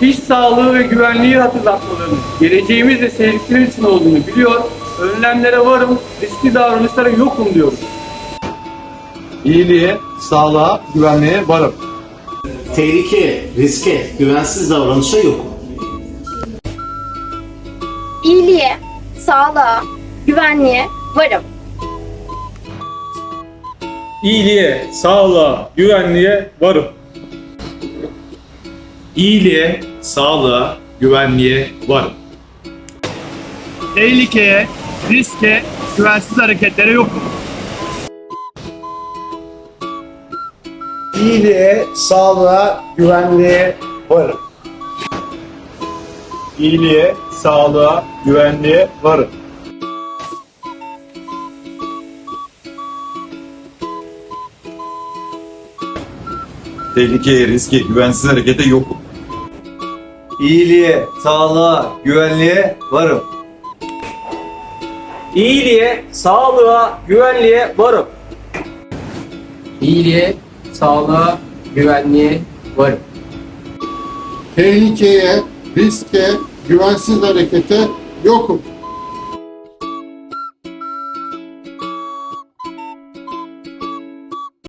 iş sağlığı ve güvenliği hatırlatmalarının geleceğimiz ve sevdiklerimiz için olduğunu biliyor, önlemlere varım, riskli davranışlara yokum diyoruz. İyiliğe, sağlığa, güvenliğe varım. Tehlike, riske, güvensiz davranışa yok. İyiliğe, sağlığa, güvenliğe varım. İyiliğe, sağlığa, güvenliğe varım. İyiliğe, sağlığa, güvenliğe varım. Tehlikeye, riske, güvensiz hareketlere yokum. İyiliğe, sağlığa, güvenliğe varım. İyiliğe, sağlığa, güvenliğe varım. Tehlikeye, riske, güvensiz harekete yokum. İyiliğe, sağlığa, güvenliğe varım. İyiliğe, sağlığa, güvenliğe varım. İyiliğe, sağlığa, güvenliğe varım. tehlikeye, riske, güvensiz harekete yokum.